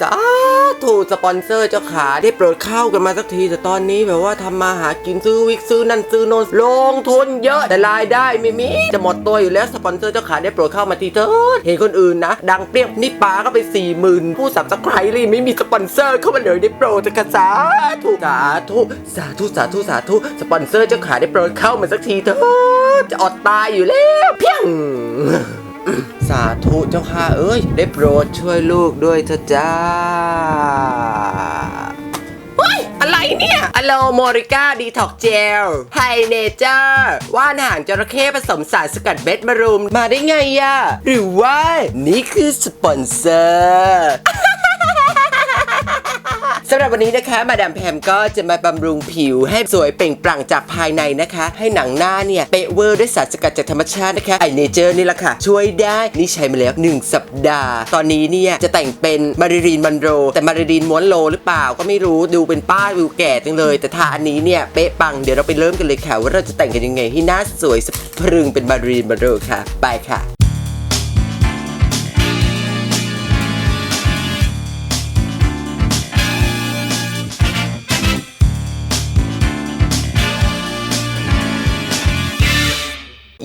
สาธุสปอนเซอร์เจ้าขาได้โปรดเข้ากันมาสักทีแต่ตอนนี้แบบว่าทำมาหากินซื้อวิกซื้อนั่นซื้อโนนลงทุนเยอะแต่รายได้ไม่มีจะหมดตัวอยู่แล้วสปอนเซอร์เจ้าขาได้โปรดเข้ามาทีเถิดเห็นคนอื่นนะ ดังเปรี้ยงนี่ป้าก็ไปสี่หมื่นผู้สับสไครต์เลยไม่มีสปอนเซอร์เข้ามาเลยได้โปรดจะกระสาธุสาธุสาธุสาธุสาธุสปอนเซอร์เจ้าขาได้โปรดเข้ามาสักทีเถิดจะอดตายอยู่แล้วเพียง ธุเจ้าค่ะเอ้ย ได้โปรดช่วยลูกด้วยเถอะจ้าเฮ้ย อะไรเนี่ยอะโลโมริก้าดีท็อกเจลไฮเนเจอร์ว่านหางจระเข้ผสมสารสกัดเบ็ดมารุม มาได้ไงอะหรือว่า นี่คือสปอนเซอร์ สำหรับวันนี้นะคะ มาดามแพมก็จะมาบำรุงผิวให้สวยเปล่งปลั่งจากภายในนะคะ ให้หนังหน้าเนี่ยเป๊ะเวอร์ด้วยสารสกัดจากธรรมชาตินะคะไอเนเจอร์นี่แหละค่ะ ช่วยได้นี่ใช้มาแล้ว 1 สัปดาห์ ตอนนี้เนี่ยจะแต่งเป็นมาริลีนมันโร แต่มาริลีนม้วนโลหรือเปล่าก็ไม่รู้ดูเป็นป้าวิวแก่จังเลย แต่ทาอันนี้เนี่ยเป๊ะปังเดี๋ยวเราไปเริ่มกันเลยค่ะว่าเราจะแต่งกันยังไงให้หน้าสวยสะพรึงเป็นมาริลีนมันโรค่ะ ไปค่ะ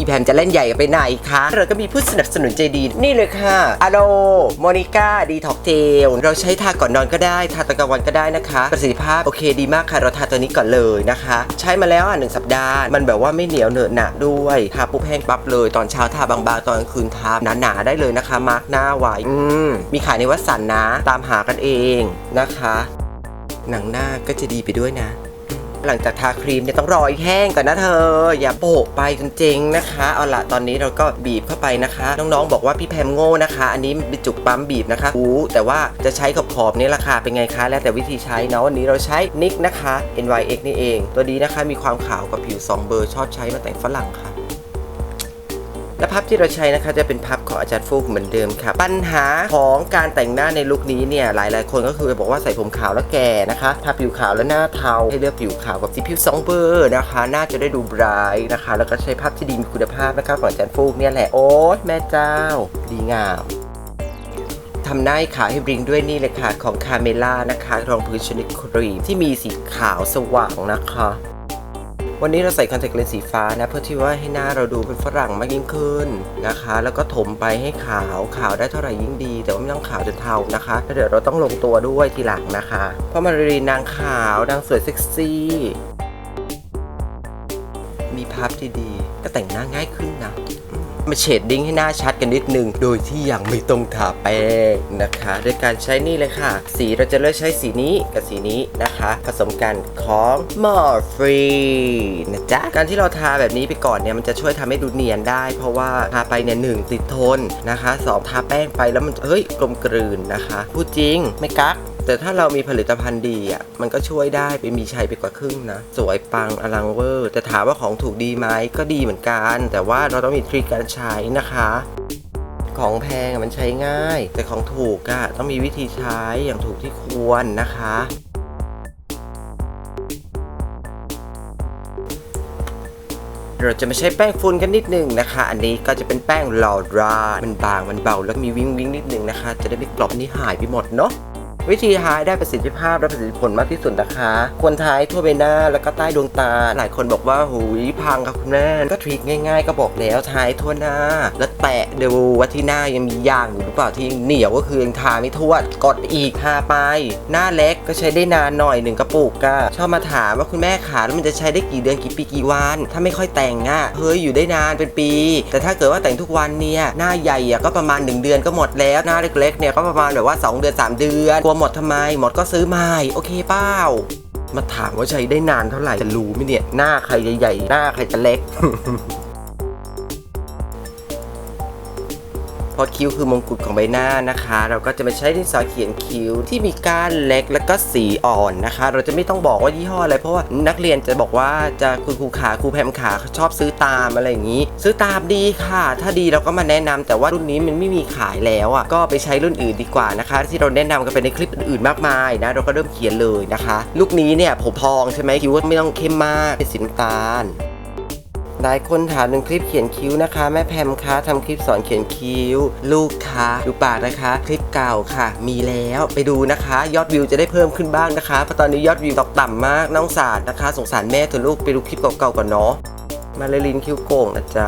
แพมจะเล่นใหญ่ไปไหนคะเราก็มีผู้สนับสนุนใจดี นี่เลยค่ะอะโลโมนิก้าดีท็อกเจลเราใช้ทาก่อนนอนก็ได้ทาตอนกลางวันก็ได้นะคะ ประสิทธิภาพโอเคดีมากค่ะเราทาตัวนี้ก่อนเลยนะคะ ใช้มาแล้วอะหนึ่งสัปดาห์ มันแบบว่าไม่เหนียวเหนอะหนะด้วยทาปุ๊บแห้งปั๊บเลยตอนเช้าทาบางๆตอนกลางคืนทาหนาๆได้เลยนะคะมาร์กหน้าไว้อืมมีขายในวัดสันนะ ตามหากันเองนะคะ หนังหน้าก็จะดีไปด้วยนะ หลังจากทาครีมเนี่ยต้องรอให้แห้งก่อนนะเธอ อย่าโปะไปจนเจ๊งนะคะ เอาละตอนนี้เราก็บีบเข้าไปนะคะ น้องๆบอกว่าพี่แพมโง่นะคะ อันนี้เป็นจุกปั๊มบีบนะคะอู้แต่ว่าจะใช้ขอบๆนี่ราคาเป็นไงคะ แล้วแต่วิธีใช้เนาะวันนี้เราใช้นิกนะคะ NYX นี่เอง ตัวนี้นะคะมีความขาวกับผิว 2 เบอร์ชอบใช้มาแต่งฝรั่งค่ะ และพับที่เราใช้นะคะจะเป็นพับของอาจารย์ฟูกเหมือนเดิมค่ะปัญหาของการแต่งหน้าในลุคนี้เนี่ยหลายๆ คนก็คือบอกว่าใส่ผมขาวแล้วแก่นะคะทาผิวขาวแล้วหน้าเทาให้เลือกผิวขาวกับสีผิวสองเบอร์นะคะหน่าจะได้ดูบรายนะคะ แล้วก็ใช้พับที่ดีมีคุณภาพนะคะของอาจารย์ฟูกเนี่ยแหละโอ๊ยแม่เจ้า ดีงามทำหน้าขาวให้บริงด้วยนี่เลยค่ะของคาเมล่านะคะรองพื้นชนิดครีมที่มีสีขาวสว่างนะคะ วันนี้เราใส่คอนแทคเลนส์สีฟ้านะ เพื่อที่ว่าให้หน้าเราดูเป็นฝรั่งมากยิ่งขึ้นนะคะ แล้วก็ถมไปให้ขาวขาวได้เท่าไหร่ยิ่งดี แต่ว่าไม่ต้องขาวจนเทานะคะแล้วเดี๋ยวเราต้องลงตัวด้วยทีหลังนะคะ เพราะมารีนางขาวนางสวยเซ็กซี่มีภาพที่ดีก็แต่งหน้าง่ายขึ้นนะ มาเฉดดิ้งให้หน้าชัดกันนิดนึง โดยที่ยังไม่ต้องทาแป้งนะคะโดยการใช้นี่เลยค่ะ สีเราจะเลือกใช้สีนี้กับสีนี้นะคะ ผสมกันของ More Free นะจ๊ะการที่เราทาแบบนี้ไปก่อนเนี่ยมันจะช่วยทำให้ดูเนียนได้ เพราะว่าทาไปเนี่ยหนึ่งติดทนนะคะสองทาแป้งไปแล้วมันเฮ้ยกลมกลืนนะคะ พูดจริงไม่กัก แต่ถ้าเรามีผลิตภัณฑ์ดีอะมันก็ช่วยได้ไปมีชัยไปกว่าครึ่งนะ สวยปังอลังเวอร์ แต่ถามว่าของถูกดีไหมก็ดีเหมือนกัน แต่ว่าเราต้องมีทริคการใช้นะคะของแพงมันใช้ง่าย แต่ของถูกอะต้องมีวิธีใช้อย่างถูกที่ควรนะคะ เราจะมาใช้แป้งฝุ่นกันนิดนึงนะคะ อันนี้ก็จะเป็นแป้งลอรามันบางมันเบาแล้วมีวิงวิงนิดนึงนะคะ จะได้ไม่กรอบนี่หายไปหมดเนาะ วิธีทาให้ได้ประสิทธิภาพและประสิทธิผลมากที่สุดนะคะ ควรทาให้ทั่วใบหน้าแล้วก็ใต้ดวงตา หลายคนบอกว่าหูยพังครับคุณแม่ก็ทริคง่าย ๆ ก็บอกแล้วทาให้ทั่วหน้า แล้วแตะดูว่าที่หน้ายังมียางอยู่หรือเปล่าที่เหนียวก็คือยังทาไม่ทั่วกดอีกทาไป หน้าเล็กก็ใช้ได้นานหน่อยหนึ่งกระปุกก็ชอบมาถามว่าคุณแม่ขาแล้วมันจะใช้ได้กี่เดือนกี่ปีกี่วันถ้าไม่ค่อยแต่งอะเฮ้ยอยู่ได้นานเป็นปี แต่ถ้าเกิดว่าแต่งทุกวันเนี่ยหน้าใหญ่อะก็ประมาณ 1 เดือนก็หมดแล้วหน้าเล็กๆเนี่ยก็ประมาณแบบว่า 2 เดือน 3 เดือนกลัวหมดทำไม หมดก็ซื้อใหม่โอเคเป้ามาถามว่าใช้ได้นานเท่าไหร่จะรู้ไหมเนี่ย หน้าใครจะใหญ่ หน้าใครจะเล็ก เพราะคิ้วคือมงกุฎของใบหน้านะคะ เราก็จะมาใช้ดินสอเขียนคิ้วที่มีก้านเล็กแล้วก็สีอ่อนนะคะ เราจะไม่ต้องบอกว่ายี่ห้ออะไรเพราะว่านักเรียนจะบอกว่าจะคุณครูขาครูแพมขาชอบซื้อตามอะไรอย่างนี้ ซื้อตามดีค่ะ ถ้าดีเราก็มาแนะนำแต่ว่ารุ่นนี้มันไม่มีขายแล้วอะก็ไปใช้รุ่นอื่นดีกว่านะคะ ที่เราแนะนำกันไปในคลิปอื่นๆมากมายนะเราก็เริ่มเขียนเลยนะคะ ลูกนี้เนี่ยผมพองใช่ไหมคิ้วไม่ต้องเข้มมากเป็นสีน้ำตาล หลายคนถามหนึ่งคลิปเขียนคิ้วนะคะ แม่แพมคะทำคลิปสอนเขียนคิ้ว ลูกคะดูปากนะคะ คลิปเก่าค่ะ มีแล้วไปดูนะคะ ยอดวิวจะได้เพิ่มขึ้นบ้างนะคะเพราะตอนนี้ยอดวิวตกต่ำมากน้องสารนะคะ สงสารแม่เถอะลูกไปดูคลิปเก่าๆก่อนเนาะมาเลยลินคิ้วโก่งนะจ๊ะ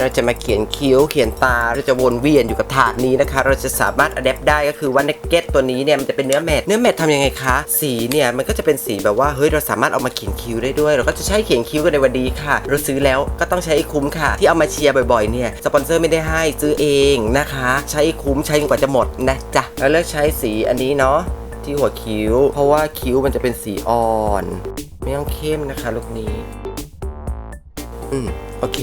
เราจะมาเขียนคิ้วเขียนตาเราจะวนเวียนอยู่กับถาดนี้นะคะ เราจะสามารถอัดแอปได้ก็คือว่าเนกเก็ตตัวนี้เนี่ยมันจะเป็นเนื้อแมทเนื้อแมททำยังไงคะสีเนี่ยมันก็จะเป็นสีแบบว่าเฮ้ยเราสามารถเอามาเขียนคิ้วได้ด้วย เราก็จะใช้เขียนคิ้วกันในวันนี้ค่ะ เราซื้อแล้วก็ต้องใช้คุ้มค่ะ ที่เอามาเชียร์บ่อยๆเนี่ยสปอนเซอร์ไม่ได้ให้ซื้อเองนะคะ ใช้คุ้มใช้จนกว่าจะหมดนะจ๊ะแล้วเลือกใช้สีอันนี้เนาะที่หัวคิ้ว เพราะว่าคิ้วมันจะเป็นสีอ่อน ไม่ต้องเข้มนะคะลูกนี้อืมโอเค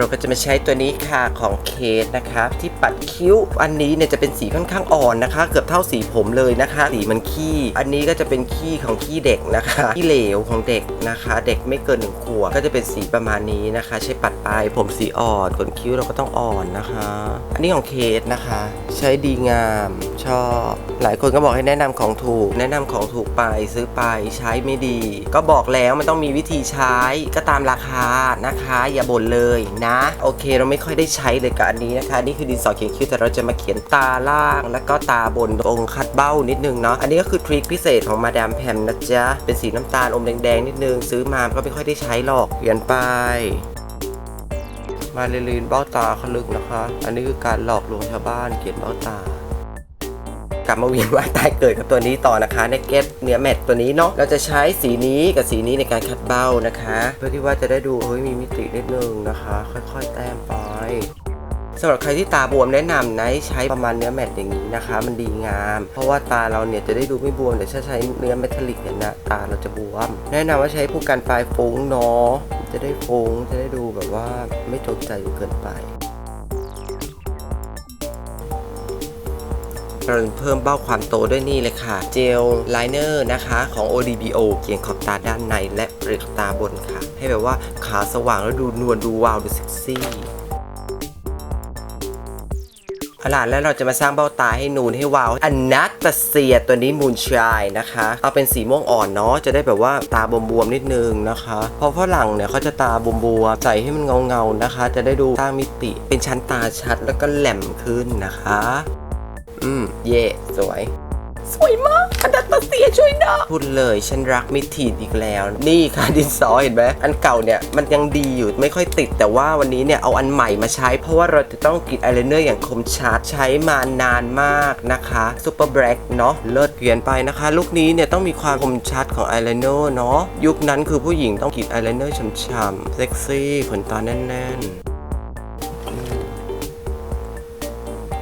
เราก็จะมาใช้ตัวนี้ค่ะของเคสนะคะที่ปัดคิ้วอันนี้เนี่ยจะเป็นสีค่อนข้างอ่อนนะคะ เกือบเท่าสีผมเลยนะคะสีมันขี้ อันนี้ก็จะเป็นขี้ของขี้เด็กนะคะขี้เหลวของเด็กนะคะ เด็กไม่เกินหนึ่งขวบก็จะเป็นสีประมาณนี้นะคะ ใช้ปัดปลายผมสีอ่อนขนคิ้วเราก็ต้องอ่อนนะคะ อันนี้ของเคสนะคะ ใช้ดีงามชอบ หลายคนก็บอกให้แนะนำของถูก แนะนำของถูกไปซื้อไปใช้ไม่ดี ก็บอกแล้วมันต้องมีวิธีใช้ก็ตามราคานะคะ อย่าบ่นเลยนะโอเคเราไม่ค่อยได้ใช้เลยกับอันนี้นะคะ นี่คือดินสอเขียนคิ้วแต่เราจะมาเขียนตาล่าง แล้วก็ตาบนตรงคัดเบ้านิดนึงเนาะอันนี้ก็คือทริคพิเศษของมาดามแพมนะจ๊ะเป็นสีน้ำตาลอมแดงๆนิดนึงซื้อมาก็ไม่ค่อยได้ใช้หรอกเขียนไปมาเรียนเบ้าตาเขาลึกนะคะ อันนี้คือการหลอกลวงชาวบ้านเขียนเบ้าตา กลับมาเวียนว่ายตายเกิดกับตัวนี้ต่อนะคะในเก็ตเนื้อแมทตัวนี้เนาะเราจะใช้สีนี้กับสีนี้ในการคัดเบ้านะคะ เพื่อที่ว่าจะได้ดูเฮ้ยมีมิตินิดนึงนะคะ ค่อยๆ แต้มไปสำหรับใครที่ตาบวมแนะนำนะให้ใช้ประมาณเนื้อแมทอย่างนี้นะคะ มันดีงาม เพราะว่าตาเราเนี่ยจะได้ดูไม่บวมแต่ถ้าใช้เนื้อเมทัลลิกเนี่ยนะตาเราจะบวม แนะนำว่าใช้ผู้กันปลายฟุ้งเนาะจะได้ฟุ้งจะได้ดูแบบว่าไม่จนใจเกินไป ราเพิ่มเบ้าความโตด้วยนี่เลยค่ะ เจลไลเนอร์นะคะของ ODBO เขียนขอบตาด้านในและเปลือกตาบนค่ะ ให้แบบว่าขาวสว่างแล้วดูนวลดูวาวดูเซ็กซี่เอาล่ะแล้วเราจะมาสร้างเบ้าตาให้นูนให้วาวอันนัตเซียตัวนี้มูนชายนะคะ เอาเป็นสีม่วงอ่อนเนาะจะได้แบบว่าตาบวมๆนิดนึงนะคะเพราะฝรั่งเนี่ยเขาจะตาบวมๆใส่ให้มันเงาๆนะคะ จะได้ดูสร้างมิติเป็นชั้นตาชัดแล้วก็แหลมขึ้นนะคะ อืม เย่สวย สวยมากอันดัตเซียช่วยนะพูดเลยฉันรักมิทีดอีกแล้ว นี่ค่ะดินสอเห็นไหมอันเก่าเนี่ยมันยังดีอยู่ไม่ค่อยติด แต่ว่าวันนี้เนี่ยเอาอันใหม่มาใช้ เพราะว่าเราจะต้องกรีดอายไลเนอร์อย่างคมชัดใช้มานานมากนะคะซูเปอร์แบล็กเนาะเลิศเขียนไปนะคะ ลูกนี้เนี่ยต้องมีความคมชัดของอายไลเนอร์เนาะยุคนั้นคือผู้หญิงต้องกรีดอายไลเนอร์ช่ำๆเซ็กซี่ขนตาแน่นๆ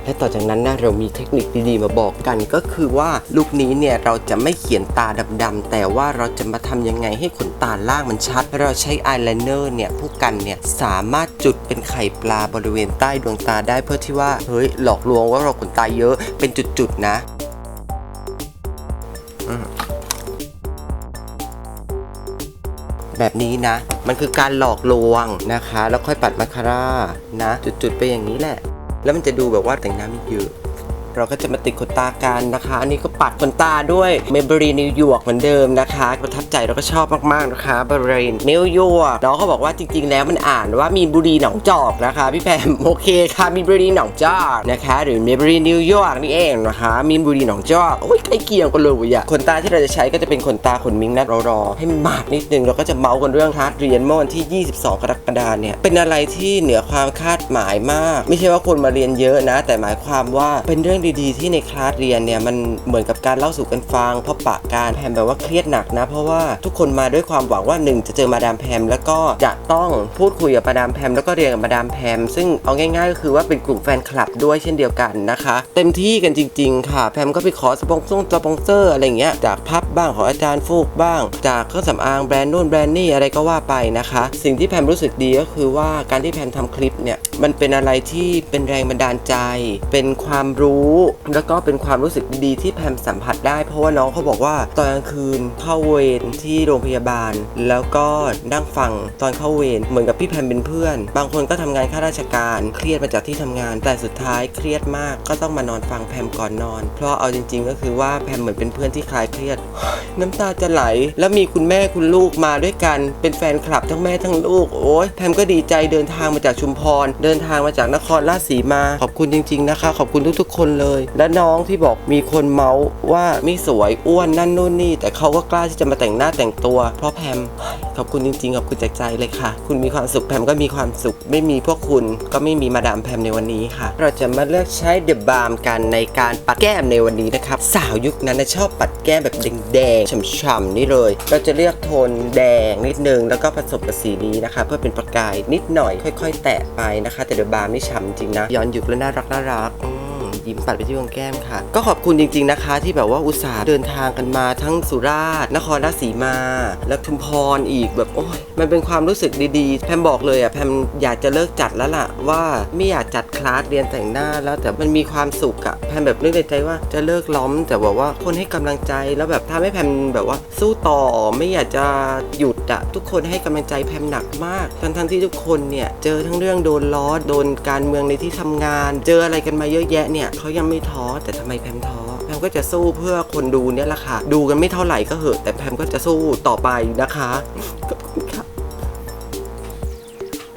และต่อจากนั้นนะเรามีเทคนิคดีๆมาบอกกันก็คือว่าลูกนี้เนี่ยเราจะไม่เขียนตาดำๆแต่ว่าเราจะมาทำยังไงให้ขนตาล่างมันชัด เราใช้อายไลเนอร์เนี่ยผู้กันเนี่ยสามารถจุดเป็นไข่ปลาบริเวณใต้ดวงตาได้เพื่อที่ว่าเฮ้ยหลอกลวงว่าเราขนตาเยอะเป็นจุดๆนะแบบนี้นะ มันคือการหลอกลวงนะคะ แล้วค่อยปัดมาคาร่านะ จุดๆไปอย่างนี้แหละ แล้วมันจะดูแบบว่าแต่งหน้าไม่เยอะ เราก็จะมาติดขนตากันนะคะ อันนี้ก็ปัดขนตาด้วย Maybelline New York เหมือนเดิมนะคะประทับใจแล้วก็ชอบมากๆนะคะ Maybelline New York น้องเขาบอกว่าจริง ๆ แล้วมันอ่านว่ามีนบุรีหนองจอกนะคะ พี่แพมโอเคค่ะมีนบุรีหนองจอกนะคะ หรือ Maybelline New York นี่เองนะคะมีนบุรีหนองจอกโอ้ยใกล้เคียงกันเลยอะขนตาที่เราจะใช้ก็จะเป็นขนตาขนมิงนัดรอๆให้มันมากนิดนึงเราก็จะเมาส์กันเรื่องทัดเรียนเมื่อวันที่ 22 กรกฎาคมเนี่ยเป็นอะไรที่เหนือความคาดหมายมาก ไม่ใช่ว่าคนมาเรียนเยอะนะ แต่หมายความว่าเป็นเรื่องดีๆ ที่ในคลาสเรียนเนี่ยมันเหมือนกับการเล่าสู่กันฟังเพราะปะการแพมแบบว่าเครียดหนักนะ เพราะว่าทุกคนมาด้วยความหวังว่าหนึ่งจะเจอมาดามแพมแล้วก็จะต้องพูดคุยกับมาดามแพมแล้วก็เรียนกับมาดามแพมซึ่งเอาง่าย ๆ ก็คือว่าเป็นกลุ่มแฟนคลับด้วยเช่นเดียวกันนะคะ เต็มที่กันจริง ๆ ค่ะ แพมก็ไปขอสปอนเซอร์สปอนเซอร์อะไรเงี้ยจากพับบ้างของอาจารย์ฟูกบ้าง จากเครื่องสำอางแบรนด์นู่นแบรนด์นี่อะไรก็ว่าไปนะคะ สิ่งที่แพมรู้สึกดีก็คือว่าการที่แพมทำคลิปเนี่ย มันเป็นอะไรที่เป็นแรงบันดาลใจ เป็นความรู้ แล้วก็เป็นความรู้สึกดีๆที่แพมสัมผัสได้ เพราะว่าน้องเขาบอกว่าตอนกลางคืนเข้าเวรที่โรงพยาบาล แล้วก็นั่งฟังตอนเข้าเวรเหมือนกับพี่แพมเป็นเพื่อน บางคนก็ทำงานข้าราชการ เครียดมาจากที่ทำงาน แต่สุดท้ายเครียดมากก็ต้องมานอนฟังแพมก่อนนอน เพราะเอาจริง ๆ ก็คือว่าแพมเหมือนเป็นเพื่อนที่คลายเครียด น้ำตาจะไหล แล้วมีคุณแม่คุณลูกมาด้วยกัน เป็นแฟนคลับทั้งแม่ทั้งลูก โอ้ยแพมก็ดีใจเดินทางมาจากชุมพรเดินทางมาจากนครราชสีมา ขอบคุณจริง ๆนะคะ ขอบคุณทุกๆ คนเลย และน้องที่บอกมีคนเมาส์ว่าไม่สวยอ้วนนั่นนู่นนี่ แต่เขาก็กล้าที่จะมาแต่งหน้าแต่งตัว เพราะแพมขอบคุณจริงๆขอบคุณจากใจเลยค่ะ คุณมีความสุขแพมก็มีความสุข ไม่มีพวกคุณก็ไม่มีมาดามแพมในวันนี้ค่ะ เราจะมาเลือกใช้เดบาล์มกันในการปัดแก้มในวันนี้นะครับสาวยุคนั้นนะชอบปัดแก้มแบบแดงๆฉ่ำๆนี่เลย เราจะเลือกโทนแดงนิดนึงแล้วก็ผสมกับสีนี้นะคะ เพื่อเป็นประกายนิดหน่อยค่อย ๆ แตะไปนะคะแต่เดอะบาล์มนี่ฉ่ำจริงนะ ย้อนยุคและน่ารักน่ารักยิ้มปัดไปที่วงแก้มค่ะ ก็ขอบคุณจริง ๆนะคะ ที่แบบว่าอุตส่าห์เดินทางกันมาทั้งสุราษฎร์นครราชสีมา และชุมพรอีกแบบโอ้ยมันเป็นความรู้สึกดีๆ แพมบอกเลยอะแพมอยากจะเลิกจัดแล้วล่ะว่าไม่อยากจัดคลาสเรียนแต่งหน้าแล้วแต่มันมีความสุขอะแพมแบบนึกในใจว่าจะเลิกล้อม แต่แบบว่าคนให้กำลังใจแล้วแบบทำให้แพมแบบว่าสู้ต่อไม่อยากจะหยุด อะทุกคนให้กำลังใจแพมหนักมาก ทั้งๆที่ทุกคนเนี่ยเจอทั้งเรื่องโดนล้อโดนการเมืองในที่ทำงาน เจออะไรกันมาเยอะแยะเนี่ยเขายังไม่ท้อแต่ทำไมแพมท้อแพมก็จะสู้เพื่อคนดูเนี่ยแหละค่ะดูกันไม่เท่าไหร่ก็เหอะแต่แพมก็จะสู้ต่อไปนะคะ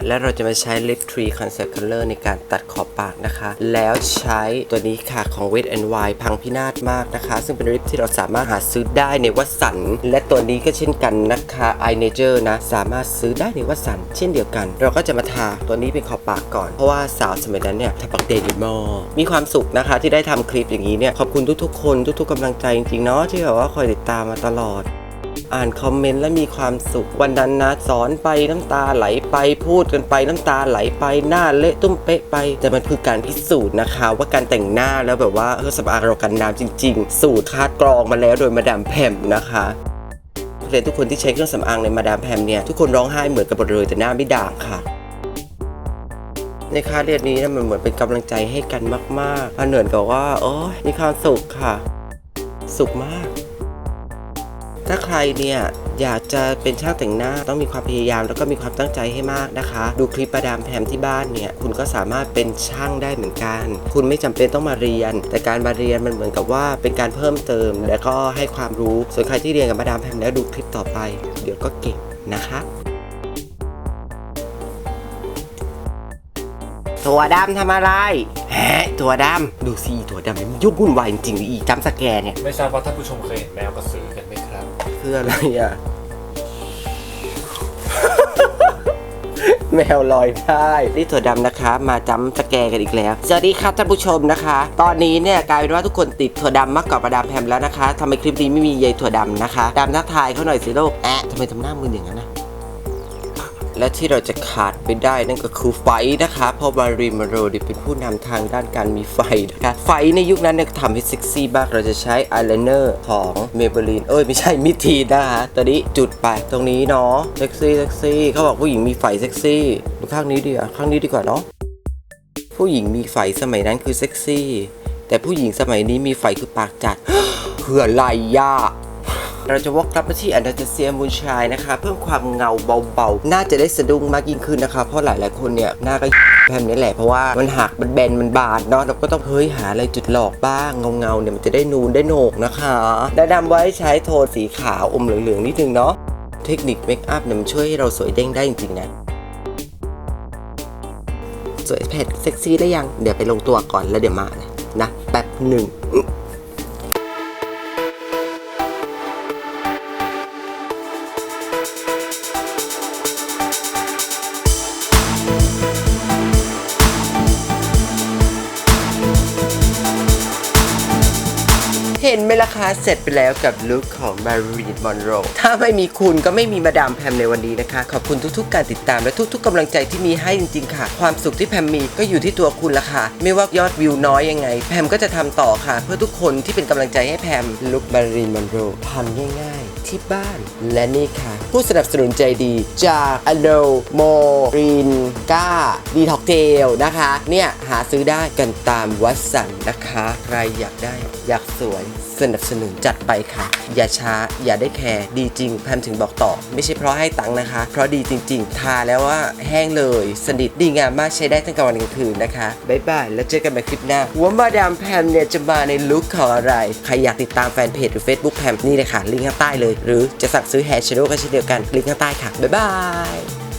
และเราจะมาใช้ Lip Tree Concept Color ในการตัดขอบปากนะคะ แล้วใช้ตัวนี้ค่ะของ Wet n Wild พังพินาศมากนะคะ ซึ่งเป็นลิปที่เราสามารถหาซื้อได้ในวัสันและตัวนี้ก็เช่นกันนะคะ Eye Nature นะ สามารถซื้อได้ในวัสันเช่นเดียวกัน เราก็จะมาทาตัวนี้เป็นขอบปากก่อน เพราะว่าสาวสมัยนั้นเนี่ยทาปากเดดีมอมีความสุขนะคะที่ได้ทำคลิปอย่างนี้เนี่ยขอบคุณทุกๆ คนทุกๆกำลังใจจริงๆเนาะที่แบบว่าคอยติดตามมาตลอด อ่านคอมเมนต์และมีความสุข วันนั้นนะสอนไปน้ำตาไหลไปพูดกันไปน้ำตาไหลไปหน้าเละตุ้มเป๊ะไป แต่มันคือการพิสูจน์นะคะ ว่าการแต่งหน้าแล้วแบบว่าเครื่องสำอางเรากันน้ำจริง ๆ สูตรคาดกรองมาแล้วโดยมาดามแพมนะคะเลยทุกคนที่ใช้เครื่องสำอางในมาดามแพมเนี่ยทุกคนร้องไห้เหมือนกันหมดเลยแต่หน้าไม่ด่างค่ะในค่าเรียนนี้นะมันเหมือนเป็นกำลังใจให้กันมากๆพันเหนือนกับว่าโอ้ยมีความสุขค่ะ สุขมาก ถ้าใครเนี่ยอยากจะเป็นช่างแต่งหน้าต้องมีความพยายามแล้วก็มีความตั้งใจให้มากนะคะ ดูคลิปประดามแพมที่บ้านเนี่ยคุณก็สามารถเป็นช่างได้เหมือนกัน คุณไม่จำเป็นต้องมาเรียน แต่การมาเรียนมันเหมือนกับว่าเป็นการเพิ่มเติม แล้วก็ให้ความรู้ส่วนใครที่เรียนกับมาดามแพมแล้วดูคลิปต่อไป เดี๋ยวก็เก่งนะคะถั่วดำทำอะไร แฮะถั่วดำดูสิถั่วดำมันยุ่งวุ่นวายจริงๆอีจำสแกนเนี่ย ไม่ทราบว่าท่านผู้ชมเคยเห็นแมวกระสือกัน คืออะไรอะ แมวลอยได้นี่ถั่วดำนะคะ มาจำสแกกันอีกแล้วสวัสดีครับท่านผู้ชมนะคะ ตอนนี้เนี่ยกลายเป็นว่าทุกคนติดถั่วดำมากกว่าประดามแพมแล้วนะคะทำไมคลิปนี้ไม่มียายถั่วดำนะคะดำทักทายเขาหน่อยสิโลกแอะทำไมทำหน้ามืออย่างนั้น และที่เราจะขาดไปได้นั่นก็คือไฟนะคะเพราะมารีมาโรดิเป็นผู้นำทางด้านการมีไฟนะคะ ไฟในยุคนั้นเนี่ยทำให้เซ็กซี่มากเราจะใช้อายไลเนอร์ของเมเบลีนเอ้ยไม่ใช่มิทีนนะคะตัวนี้จุดไปตรงนี้เนาะเซ็กซี่เซ็กซี่เขาบอกผู้หญิงมีไฟเซ็กซี่ดูข้างนี้ดีกว่าข้างนี้ดีกว่าเนาะผู้หญิงมีไฟสมัยนั้นคือเซ็กซี่แต่ผู้หญิงสมัยนี้มีไฟคือปากจัดเพื่ออะไรย่า เราจะวกกลับมาที่อันดาเซียมูนชายนะคะ เพิ่มความเงาเบาๆ น่าจะได้สะดุ้งมากยิ่งขึ้นนะคะ เพราะหลายๆคนเนี่ยหน้าก็แพมนี่แหละเพราะว่ามันหักมันแบนมันบาดเนาะเราก็ต้องเฮ้ยหาอะไรจุดหลอกบ้างเงาๆเนี่ยมันจะได้นูนได้โหนกนะคะแนะนำไว้ใช้โทนสีขาวอมเหลืองๆนิดนึงเนาะเทคนิคเมคอัพเนี่ยมันช่วยให้เราสวยเด้งได้จริงๆนะสวยแผดเซ็กซี่ได้ยัง เดี๋ยวไปลงตัวก่อนแล้วเดี๋ยวมาเลยนะแป๊บหนึ่ง เห็นไหมล่ะคะ เสร็จไปแล้วกับลุคของมารีนมอนโรถ้าไม่มีคุณก็ไม่มีมาดามแพมในวันนี้นะคะ ขอบคุณทุกๆ การติดตามและทุก ๆกำลังใจที่มีให้จริง ๆ ค่ะ ความสุขที่แพมมีก็อยู่ที่ตัวคุณละค่ะ ไม่ว่ายอดวิวน้อยยังไง แพมก็จะทำต่อค่ะ เพื่อทุกคนที่เป็นกำลังใจให้แพมลุคมารีนมอนโรทำง่ายๆ ที่บ้าน และนี่ค่ะ ผู้สนับสนุนใจดีจากอโนโมรีนก้าดีท็อกเจเทลนะคะ เนี่ยหาซื้อได้กันตามวัดสันนะคะ ใครอยากได้อยากสวยสนับสนุนจัดไปค่ะ อย่าช้า อย่าได้แคร์ดีจริงแพมถึงบอกต่อ ไม่ใช่เพราะให้ตังค์นะคะ เพราะดีจริง ๆ ทาแล้วว่าแห้งเลย สนิทดีงามมากใช้ได้ทั้งกลางวันกลางคืนนะคะบ๊ายบายแล้วเจอกันใหม่คลิปหน้าว่ามาดามแพมเนี่ยจะมาในลุคของอะไร ใครอยากติดตามแฟนเพจหรือ Facebook แพมนี่เลยค่ะลิงก์ข้างใต้เลย หรือจะสั่งซื้อแฮร์ชโดก็เช่นเดียวกันลิงก์ข้างใต้ค่ะบ๊ายบาย